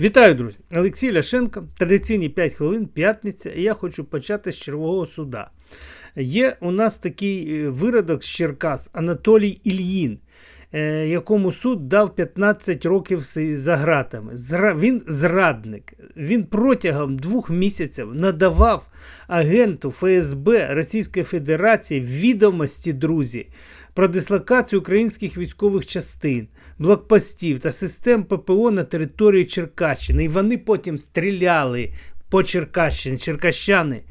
Вітаю, друзі! Олексій Ляшенко, традиційні 5 хвилин, п'ятниця, і я хочу почати з Червого суда. Є у нас такий е, виродок з Черкас Анатолій Ільїн, якому суд дав 15 років за ґратами. Зра... Він зрадник. Він протягом двох місяців надавав агенту ФСБ Російської Федерації відомості, друзі, про дислокацію українських військових частин, блокпостів та систем ППО на території Черкащини. І вони потім стріляли по Черкащині, черкащани,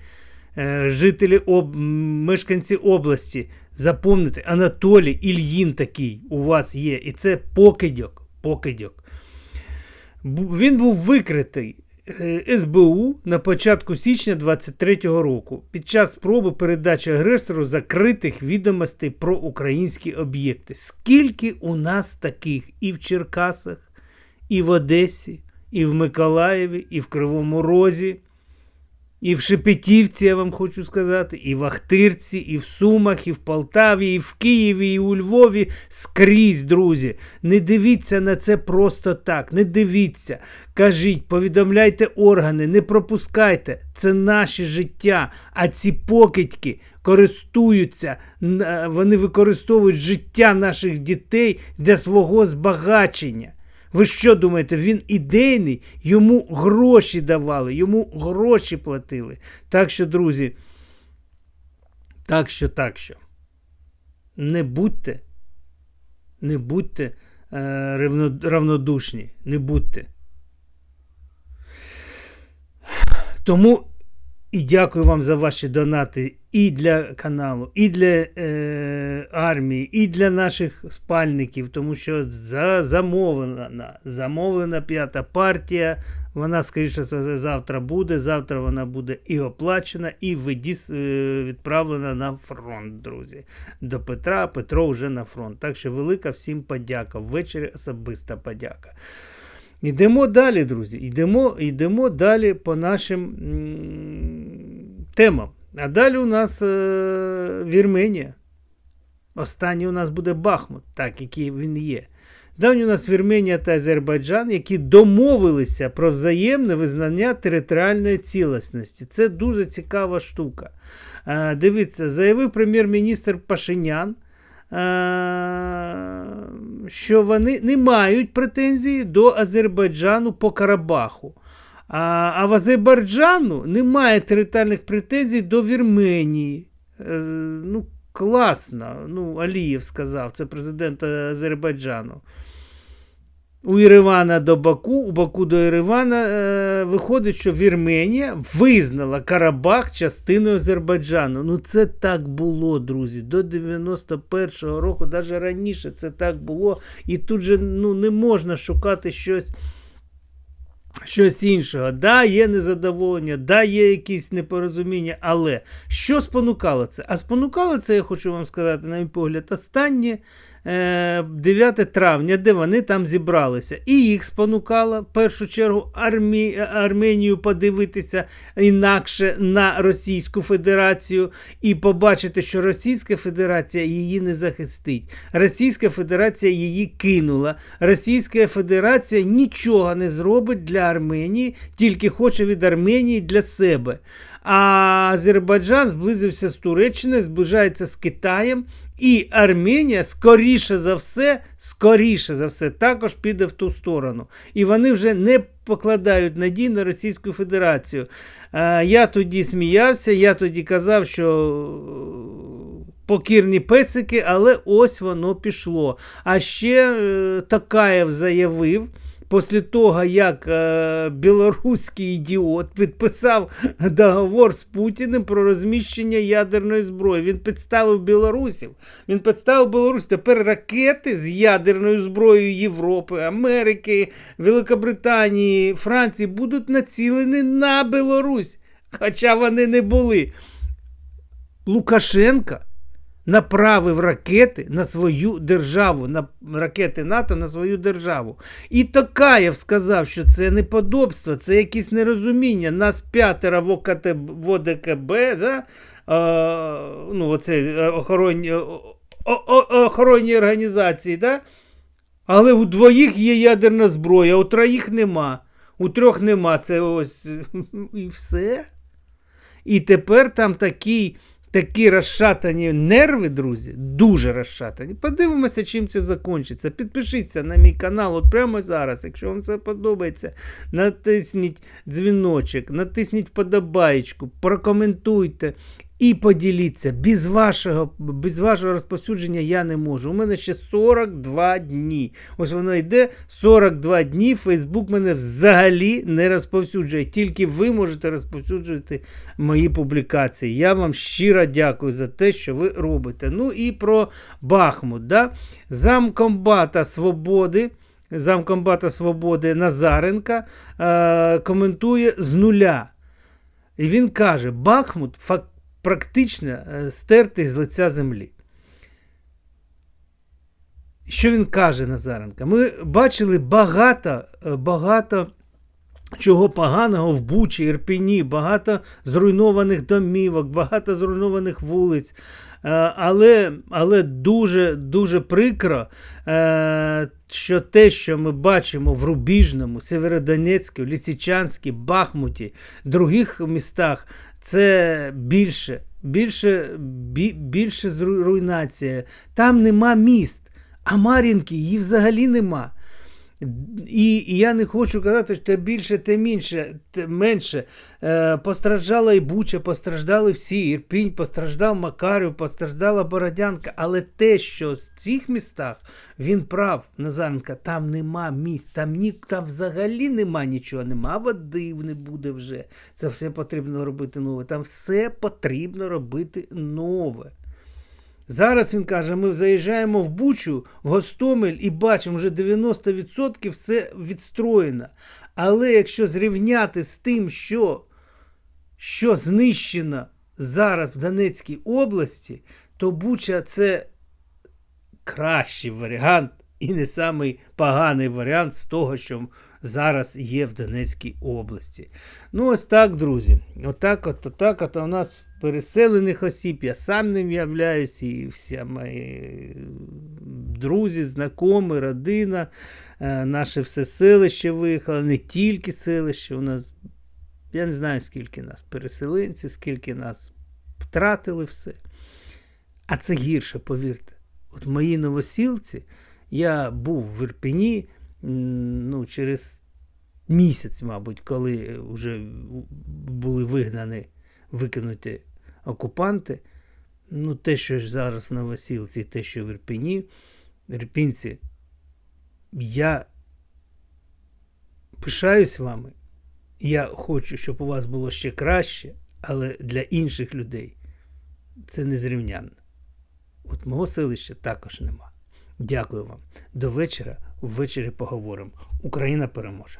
е, жителі об... мешканці області. Запомните, Анатолій Ільїн такий у вас є. І це покидьок. покидьок. Він був викритий е, СБУ на початку січня 23-го року під час спроби передачі агресору закритих відомостей про українські об'єкти. Скільки у нас таких і в Черкасах, і в Одесі, і в Миколаєві, і в Кривому Розі, і в Шепетівці, я вам хочу сказати, і в Ахтирці, і в Сумах, і в Полтаві, і в Києві, і у Львові скрізь, друзі. Не дивіться на це просто так. Не дивіться. Кажіть, повідомляйте органи, не пропускайте. Це наше життя. А ці покидьки користуються, е, вони використовують життя наших дітей для свого збагачення. Ви що думаєте, він ідейний? Йому гроші давали, йому гроші платили. Так що, друзі, так що, так що. Не будьте, не будьте е, равнодушні, не будьте. Тому і дякую вам за ваші донати і для каналу, і для е, армії, і для наших спальників, тому що за, замовлена, замовлена п'ята партія. Вона, скоріше за завтра буде. Завтра вона буде і оплачена, і відіс, е, відправлена на фронт, друзі. До Петра, Петро вже на фронт. Так що велика всім подяка. Ввечері особиста подяка. Йдемо далі, друзі. Йдемо, йдемо далі по нашим темам. А далі у нас е, Вірменія. Останній у нас буде Бахмут, так, який він є. Далі у нас Вірменія та Азербайджан, які домовилися про взаємне визнання територіальної цілісності. Це дуже цікава штука. Е, дивіться, заявив прем'єр-міністр Пашинян, що вони не мають претензій до Азербайджану по Карабаху. А, а в Азербайджану немає територіальних претензій до Вірменії. Е, ну, класно. Ну, Алієв сказав, це президент Азербайджану. У Єревана до Баку, у Баку до Єревана е, виходить, що Вірменія визнала Карабах частиною Азербайджану. Ну це так було, друзі. До 91-го року, навіть раніше це так було. І тут же ну, не можна шукати щось. Щось іншого. Да, є незадоволення, да, є якісь непорозуміння, але що спонукало це? А спонукало це, я хочу вам сказати, на мій погляд, останнє 9 травня, де вони там зібралися. І їх спонукало, в першу чергу, Армі, Арменію подивитися інакше на Російську Федерацію і побачити, що Російська Федерація її не захистить. Російська Федерація її кинула. Російська Федерація нічого не зробить для Арменії, тільки хоче від Арменії для себе. А Азербайджан зблизився з Туреччиною, зближається з Китаєм. І Арменія, скоріше за все, скоріше за все, також піде в ту сторону. І вони вже не покладають надій на Російську Федерацію. Я тоді сміявся, я тоді казав, що е, покірні песики, але ось воно пішло. А ще е, Такаєв заявив. Після того, як е, білоруський ідіот підписав договор з Путіним про розміщення ядерної зброї, він підставив білорусів. Він підставив Білорусь. Тепер ракети з ядерною зброєю Європи, Америки, Великобританії, Франції будуть націлені на Білорусь. Хоча вони не були. Лукашенка направив ракети на свою державу, на ракети НАТО на свою державу. І Токаєв сказав, що це неподобство, це якесь нерозуміння. Нас п'ятеро в, ОКТ, в ОДКБ, да? а, ну, оце, охоронні, о- о- охоронні організації, да? але у двоїх є ядерна зброя, у троїх нема. у трьох нема. Це ось і все. І тепер там такі, такі розшатані нерви, друзі, дуже розшатані. Подивимося, чим це закінчиться. Підпишіться на мій канал от прямо зараз. Якщо вам це подобається, натисніть дзвіночок, натисніть вподобаєчку, прокоментуйте. І поділіться. Без вашого, без вашого розповсюдження я не можу. У мене ще 42 дні. Ось воно йде 42 дні. Фейсбук мене взагалі не розповсюджує. Тільки ви можете розповсюджувати мої публікації. Я вам щиро дякую за те, що ви робите. Ну і про Бахмут. Да? Замкомбата Свободи. Замкомбата Свободи Назаренка е- коментує з нуля. І він каже: Бахмут фактично практично е, стертий з лиця землі. Що він каже Назаренка? Ми бачили багато, е, багато чого поганого в Бучі, Ірпіні, багато зруйнованих домівок, багато зруйнованих вулиць. Е, Але але дуже дуже прикро, е, що те, що ми бачимо в Рубіжному, Северодонецьку, Лісичанській, Бахмуті, других містах, це більше, більше, бі, більше руйнація. Там нема міст, а Мар'їнки її взагалі нема. І, я не хочу казати, що більше, те менше. Те менше. Е, Постраждала і Буча, постраждали всі. Ірпінь, постраждав Макарів, постраждала Бородянка. Але те, що в цих містах він прав, Назаренка, там нема місць, там ні, там взагалі нема нічого, нема води не буде вже. Це все потрібно робити нове. Там все потрібно робити нове. Зараз він каже, ми заїжджаємо в Бучу, в Гостомель і бачимо, вже 90% все відстроєно. Але якщо зрівняти з тим, що що знищено зараз в Донецькій області, то Буча це кращий варіант і не самий поганий варіант з того, що зараз є в Донецькій області. Ну, ось так, друзі. Отак от, отак от у нас переселених осіб, я сам ним являюсь, і всі мої друзі, знайомі, родина, е, наше все селище виїхало, не тільки селище. У нас, я не знаю, скільки нас переселенців, скільки нас втратили все. А це гірше, повірте. От в моїй новосілці я був в Ірпені ну, через місяць, мабуть, коли вже були вигнані, викинуті окупанти. Ну, те, що зараз в Новосілці, те, що в Ірпені, Ірпінці, я пишаюсь вами. Я хочу, щоб у вас було ще краще, але для інших людей це незрівнянно. От мого селища також нема. Дякую вам. До вечора. Ввечері поговоримо. Україна переможе.